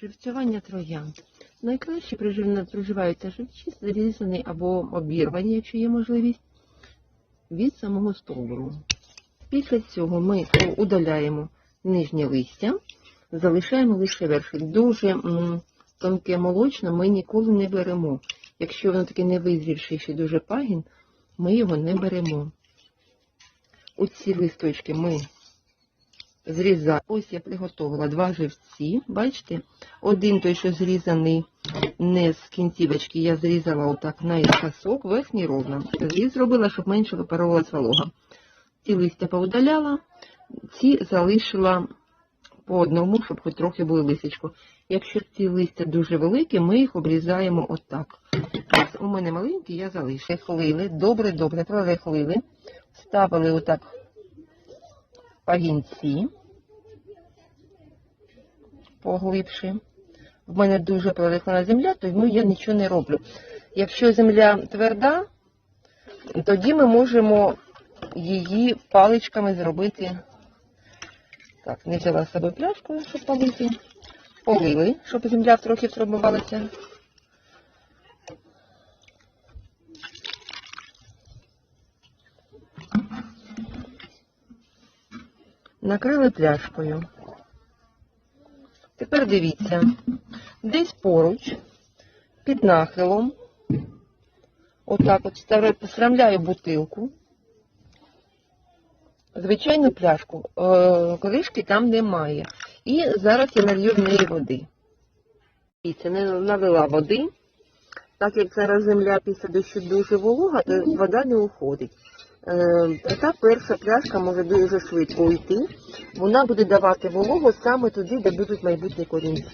Живцювання троян. Найкраще приживаються живці, зрізані або обірвані, якщо є можливість, від самого стовбуру. Після цього ми удаляємо нижнє листя, залишаємо лише верхи. Дуже тонке молочне ми ніколи не беремо. Якщо воно таке не визрівший ще дуже пагін, ми його не беремо. Оці листочки ми зрізаємо. Ось я приготувала два живці. Бачите? Один той, що зрізаний не з кінцівочки, я зрізала отак наіскосок, верхній ровно. Зріз зробила, щоб менше випаровувалась волога. Ці листя поудаляла, ці залишила по одному, щоб хоч трохи було листячко. Якщо ці листя дуже великі, ми їх обрізаємо отак. У мене маленькі, я залишила. Хлили, добре, добре, прорехлили. Ставили отак пагінці поглибше. В мене дуже прорихлена земля, тому я нічого не роблю. Якщо земля тверда, тоді ми можемо її паличками зробити. Так, не взяла з собою пляшку, щоб полити. Полили, щоб земля трохи втрамбувалася. Накрили пляшкою. Тепер дивіться, десь поруч, під нахилом, отак от ставлю- посрамляю бутилку, звичайну пляшку, е, кришки там немає. І зараз я налью в неї води. Дивіться, не налила води. Так як зараз земля після дощу дуже волога, то вода не уходить. Е, Та перша пляшка може дуже швидко йти. Вона буде давати вологу саме туди, де будуть майбутні корінці.